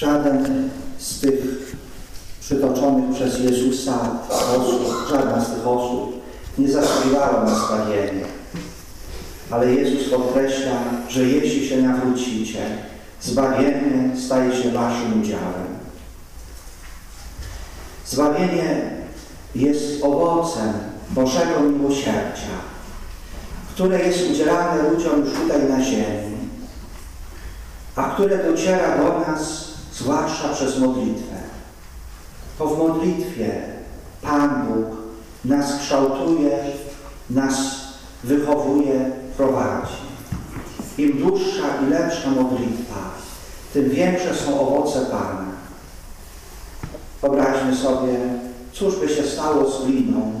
Żaden z tych przytoczonych przez Jezusa osób, żadna z tych osób nie zasługiwała na zbawienie. Ale Jezus podkreśla, że jeśli się nawrócicie, zbawienie staje się waszym udziałem. Zbawienie jest owocem Bożego miłosierdzia, które jest udzielane ludziom już tutaj na ziemi, a które dociera do nas zwłaszcza przez modlitwę. To w modlitwie Pan Bóg nas kształtuje, nas wychowuje, prowadzi. Im dłuższa i lepsza modlitwa, tym większe są owoce Pana. Wyobraźmy sobie, cóż by się stało z gliną,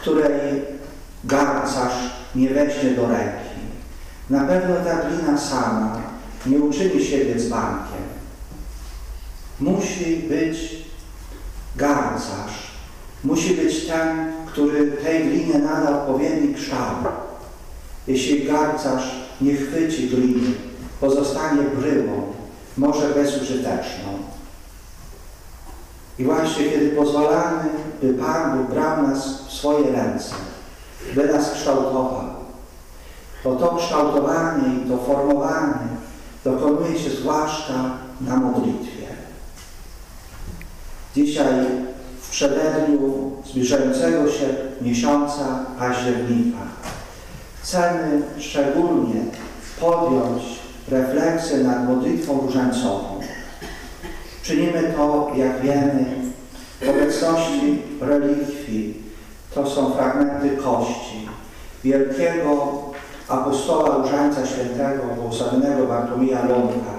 której garcarz nie weźmie do ręki. Na pewno ta glina sama nie uczyni siebie dzbankiem. Musi być garcarz, musi być ten, który tej glinie nada odpowiedni kształt. Jeśli garcarz nie chwyci gliny, pozostanie bryłą, może bezużyteczną. I właśnie kiedy pozwalamy, by Pan Bóg brał nas w swoje ręce, by nas kształtował, to to kształtowanie i to formowanie dokonuje się zwłaszcza na modlitwie. Dzisiaj w przededniu zbliżającego się miesiąca października chcemy szczególnie podjąć refleksję nad modlitwą różańcową. Czynimy to, jak wiemy, w obecności relikwii. To są fragmenty kości wielkiego apostoła Różańca Świętego, błogosławionego Bartłomieja Ląka,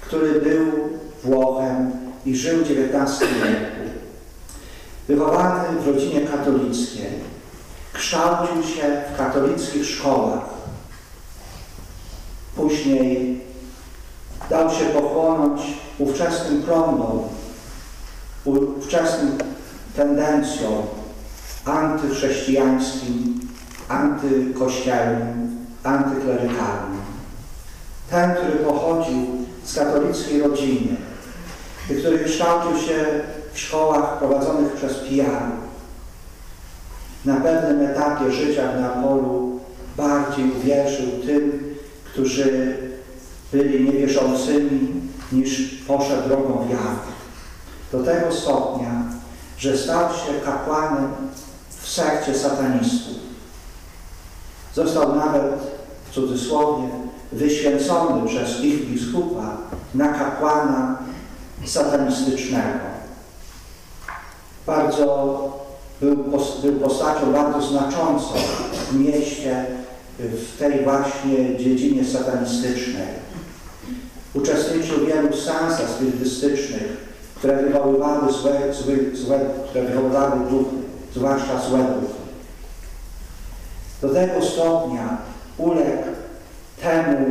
który był Włochem i żył XIX wieku. Wychowany w rodzinie katolickiej, kształcił się w katolickich szkołach. Później dał się pochłonąć ówczesnym prądom, ówczesnym tendencjom antychrześcijańskim, antykościelnym, antyklerykalnym. Ten, który pochodził z katolickiej rodziny który kształcił się w szkołach prowadzonych przez PR, na pewnym etapie życia w Neapolu bardziej uwierzył tym, którzy byli niewierzącymi, niż poszedł drogą wiary. Do tego stopnia, że stał się kapłanem w sekcie satanistów. Został nawet, w cudzysłowie, wyświęcony przez ich biskupa na kapłana satanistycznego. Bardzo był, był postacią bardzo znaczącą w mieście, w tej właśnie dziedzinie satanistycznej. Uczestniczył w wielu seansach spirytystycznych, które wywoływały złe, złe, złe, które wywoływały duchy, zwłaszcza złe duchy. Do tego stopnia uległ temu,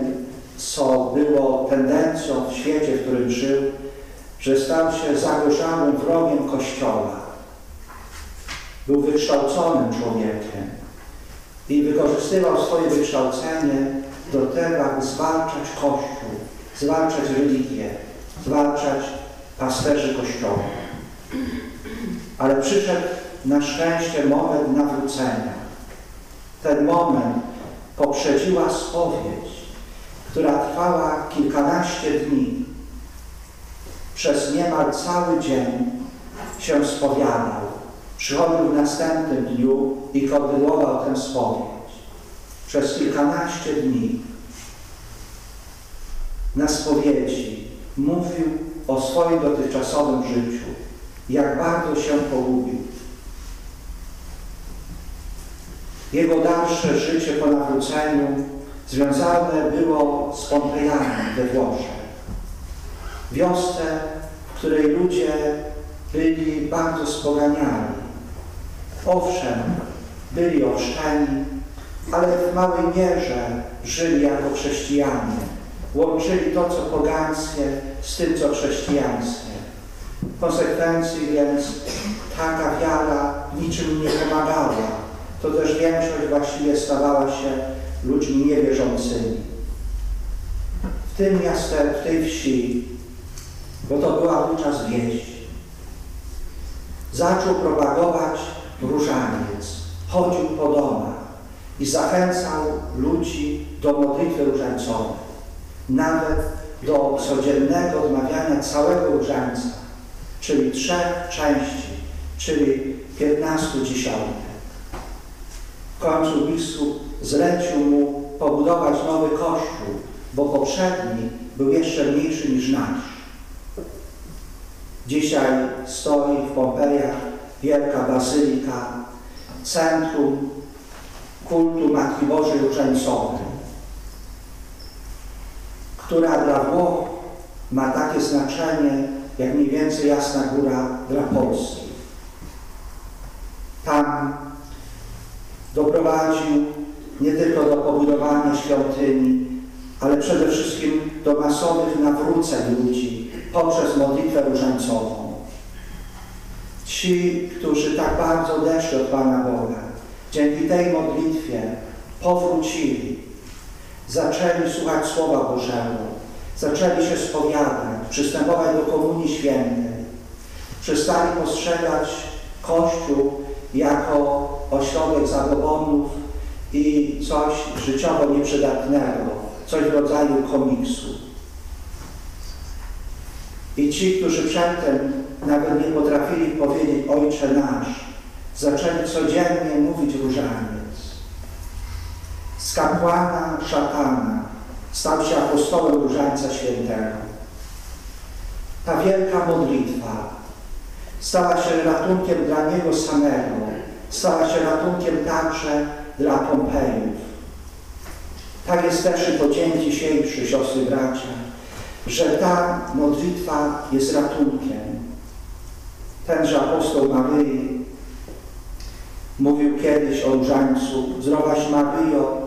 co było tendencją w świecie, w którym żył, że stał się zagorzałym wrogiem Kościoła. Był wykształconym człowiekiem i wykorzystywał swoje wykształcenie do tego, aby zwalczać Kościół, zwalczać religię, zwalczać pasterzy Kościoła. Ale przyszedł na szczęście moment nawrócenia. Ten moment poprzedziła spowiedź, która trwała kilkanaście dni. Przez niemal cały dzień się spowiadał. Przychodził w następnym dniu i kontynuował tę spowiedź. Przez kilkanaście dni na spowiedzi mówił o swoim dotychczasowym życiu, jak bardzo się pogubił. Jego dalsze życie po nawróceniu związane było z Pompejami we Włoszech. Wiosce, w której ludzie byli bardzo spoganiali. Owszem, byli ochrzczeni, ale w małej mierze żyli jako chrześcijanie. Łączyli to, co pogańskie, z tym, co chrześcijańskie. W konsekwencji więc taka wiara niczym nie pomagała. To też większość właściwie stawała się ludźmi niewierzącymi. W tym miasteczku, w tej wsi bo to była wówczas wieść. Zaczął propagować różaniec, chodził po domach i zachęcał ludzi do modlitwy różańcowej, nawet do codziennego odmawiania całego różańca, czyli trzech części, czyli 15 dziesiątek. W końcu biskup zlecił mu pobudować nowy kościół, bo poprzedni był jeszcze mniejszy niż nasz. Dzisiaj stoi w Pompejach wielka bazylika, centrum kultu Matki Bożej Różańcowej, która dla Włoch ma takie znaczenie, jak mniej więcej Jasna Góra dla Polski. Tam doprowadził nie tylko do pobudowania świątyni, ale przede wszystkim do masowych nawróceń ludzi poprzez modlitwę różańcową. Ci, którzy tak bardzo odeszli od Pana Boga, dzięki tej modlitwie powrócili, zaczęli słuchać Słowa Bożego, zaczęli się spowiadać, przystępować do Komunii Świętej, przestali postrzegać Kościół jako ośrodek zabobonów i coś życiowo nieprzydatnego, coś w rodzaju komiksu. I ci, którzy przedtem nawet nie potrafili powiedzieć Ojcze nasz, zaczęli codziennie mówić różaniec. Z kapłana szatana stał się apostołem Różańca Świętego. Ta wielka modlitwa stała się ratunkiem dla niego samego, stała się ratunkiem także dla Pompejów. Tak jest też i po dzień dzisiejszy, siostry bracia, że ta modlitwa jest ratunkiem. Tenże apostoł Maryi mówił kiedyś o różańcu, zdrowaś Maryjo,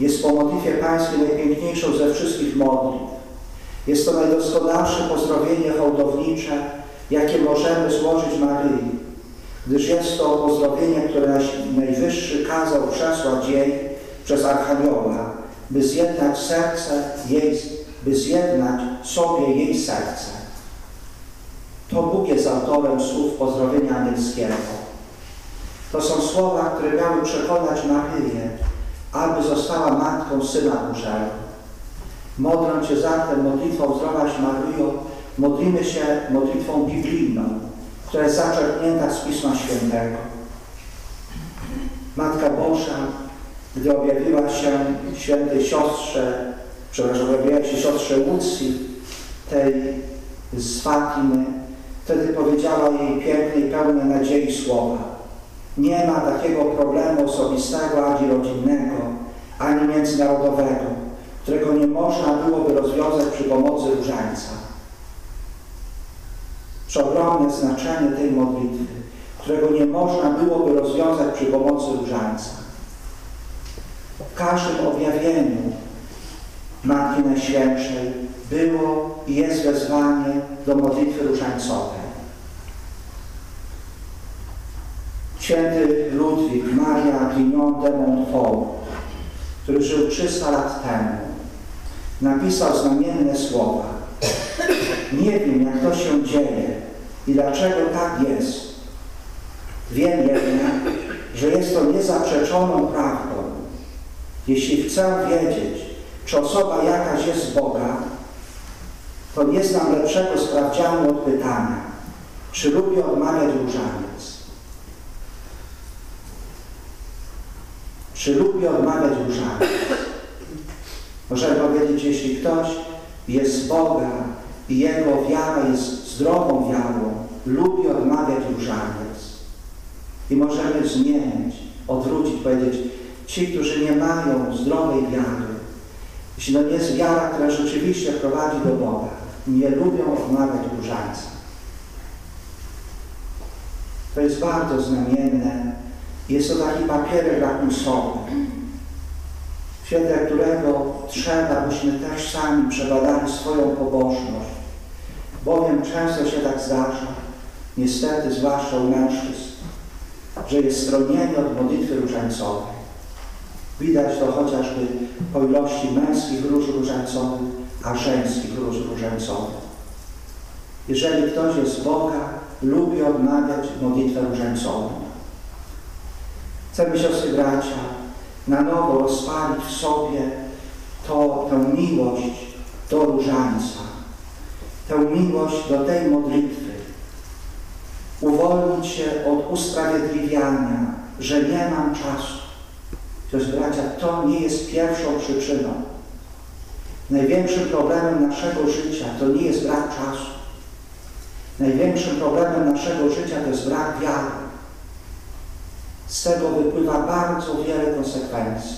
jest po modlitwie Pańskiej najpiękniejszą ze wszystkich modlitw. Jest to najdoskonalsze pozdrowienie hołdownicze, jakie możemy złożyć Maryi, gdyż jest to pozdrowienie, które Najwyższy kazał przesłać jej przez Archanioła, by zjednać serce jej, by zjednać sobie jej serce. To Bóg jest autorem słów pozdrowienia anielskiego. To są słowa, które miały przekonać Maryję, aby została matką Syna Bożego. Modlę Cię zatem modlitwą Zdrowaś Maryjo, modlimy się modlitwą biblijną, która jest zaczerpnięta z Pisma Świętego. Matka Boża, gdy objawiła się świętej siostrze, przepraszam, objawiła się siostrze Łucji, tej z Fatimy, wtedy powiedziała jej piękne i pełne nadziei słowa. Nie ma takiego problemu osobistego, ani rodzinnego, ani międzynarodowego, którego nie można byłoby rozwiązać przy pomocy różańca. Przeogromne znaczenie tej modlitwy, którego nie można byłoby rozwiązać przy pomocy różańca. W każdym objawieniu Matki Najświętszej było i jest wezwanie do modlitwy różańcowej. Święty Ludwik Maria Grignon de Montfort, który żył 300 lat temu, napisał znamienne słowa. Nie wiem, jak to się dzieje i dlaczego tak jest. Wiem jednak, że jest to niezaprzeczoną prawdą. Jeśli chcę wiedzieć, czy osoba jakaś jest Boga, to nie znam lepszego sprawdzianu od pytania, czy lubi odmawiać różaniec. Czy lubi odmawiać różaniec? Możemy powiedzieć, jeśli ktoś jest Boga i jego wiara jest zdrową wiarą, lubi odmawiać różaniec. I możemy zmienić, odwrócić, powiedzieć, ci, którzy nie mają zdrowej wiary, jeśli to nie jest wiara, która rzeczywiście prowadzi do Boga, nie lubią odmawiać różańca. To jest bardzo znamienne. Jest to taki papierek lakmusowy, w świetle którego trzeba, byśmy też sami przebadali swoją pobożność. Bowiem często się tak zdarza, niestety zwłaszcza u mężczyzn, że jest stronienie od modlitwy różańcowej. Widać to chociażby po ilości męskich róż różańcowych, a żeńskich róż różańcowych. jeżeli ktoś jest z Boga, lubi odmawiać modlitwę różańcową. Chcemy, siostry bracia, na nowo rozpalić w sobie to, tę miłość do różańca, tę miłość do tej modlitwy, uwolnić się od usprawiedliwiania, że nie mam czasu. Siostry bracia, to nie jest pierwszą przyczyną. Największym problemem naszego życia to nie jest brak czasu. Największym problemem naszego życia to jest brak wiary. Z tego wypływa bardzo wiele konsekwencji.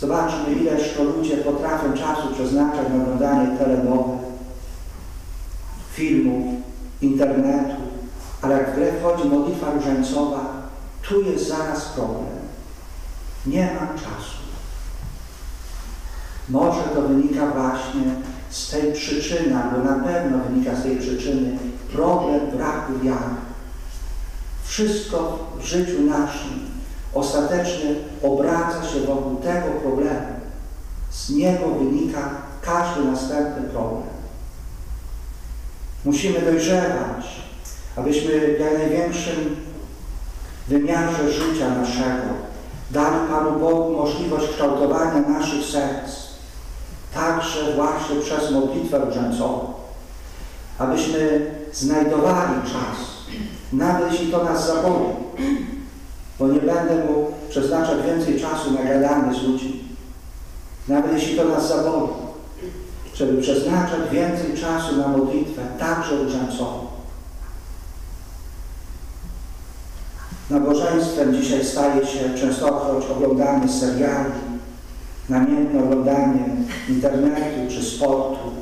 Zobaczmy, ileż to ludzie potrafią czasu przeznaczać na oglądanie telenowych, filmów, internetu, ale jak w grę wchodzi modlitwa różańcowa, tu jest zaraz problem. Nie mam czasu. Może to wynika właśnie z tej przyczyny, albo na pewno wynika z tej przyczyny problem braku wiary. Wszystko w życiu naszym ostatecznie obraca się wokół tego problemu. Z niego wynika każdy następny problem. Musimy dojrzewać, abyśmy w jak największym wymiarze życia naszego dali Panu Bogu możliwość kształtowania naszych serc, także właśnie przez modlitwę różańcową, abyśmy znajdowali czas, nawet jeśli to nas zaboli, bo nie będę mógł przeznaczać więcej czasu na gadanie z ludźmi, nawet jeśli to nas zaboli, żeby przeznaczać więcej czasu na modlitwę, także różańcową. Dzisiaj staje się częstokroć oglądanie seriali, namiętne oglądanie internetu czy sportu.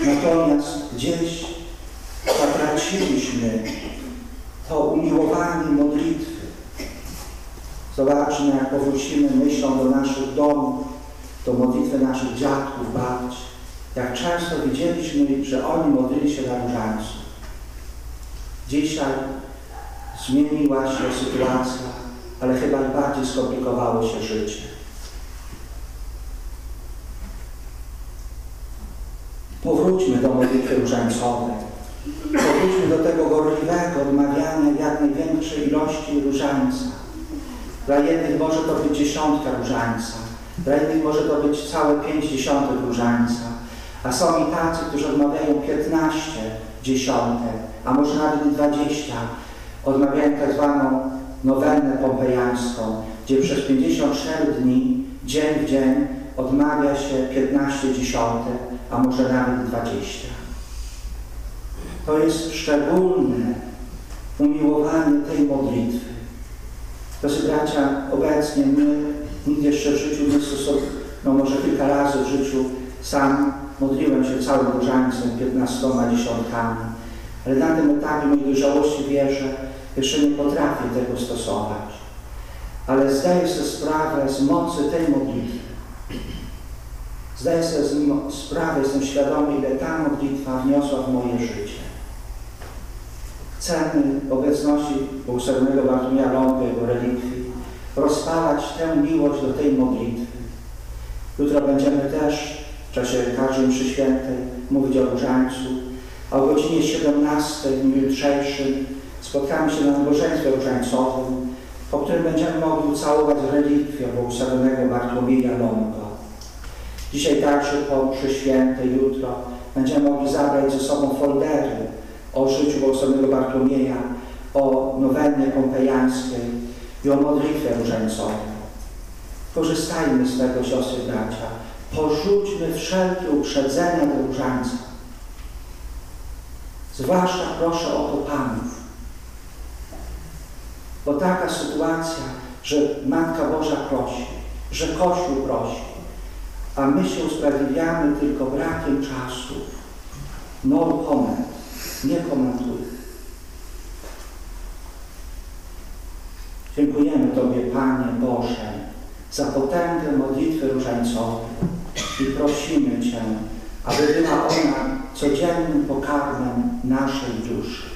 Natomiast gdzieś zatraciliśmy to umiłowanie modlitwy. Zobaczmy, jak powrócimy myślą do naszych domów, do modlitwy naszych dziadków, babci. Jak często widzieliśmy, że oni modlili się na różańcu. Dzisiaj zmieniła się sytuacja, ale chyba bardziej skomplikowało się życie. Powróćmy do modlitwy różańcowej. Powróćmy do tego gorliwego odmawiania jak największej ilości różańca. Dla jednych może to być dziesiątka różańca, dla innych może to być całe pięć dziesiątek różańca, a są i tacy, którzy odmawiają piętnaście dziesiątek, a może nawet dwadzieścia. Odmawiają tak zwaną nowennę pompejańską, gdzie przez 54 dni, dzień w dzień, odmawia się 15 dziesiątek, a może nawet 20. To jest szczególne umiłowanie tej modlitwy. Proszę bracia, obecnie my, nikt jeszcze w życiu nie no może kilka razy w życiu sam modliłem się całym różańcem, 15 dziesiątkami, ale na tym etapie mojej dojrzałości wierzę, jeszcze nie potrafię tego stosować. Ale zdaję sobie sprawę z mocy tej modlitwy. Zdaję sobie sprawę, jestem świadomy, ile ta modlitwa wniosła w moje życie. W obecności błogosławionego Bartłomieja Lądu, jego relikwii, rozpalać tę miłość do tej modlitwy. Jutro będziemy też w czasie każdej mszy świętej mówić o różańcu, a o godzinie 17 w dniu jutrzejszym spotkamy się na nabożeństwie różańcowym, po którym będziemy mogli ucałować relikwię błogosławionego Bartłomieja Longa. Dzisiaj także po mszy świętej, jutro będziemy mogli zabrać ze sobą foldery o życiu błogosławionego Bartłomieja, o nowennie pompejańskiej i o modlitwie różańcowej. Korzystajmy z tego, siostry bracia. Porzućmy wszelkie uprzedzenia do różańca. Zwłaszcza proszę o to Panów. Bo taka sytuacja, że Matka Boża prosi, że Kościół prosi, a my się usprawiedliwiamy tylko brakiem czasu. No comment, nie komentuję. Dziękujemy Tobie, Panie Boże, za potęgę modlitwy różańcowej i prosimy Cię, aby była ona codziennym pokarmem naszej duszy.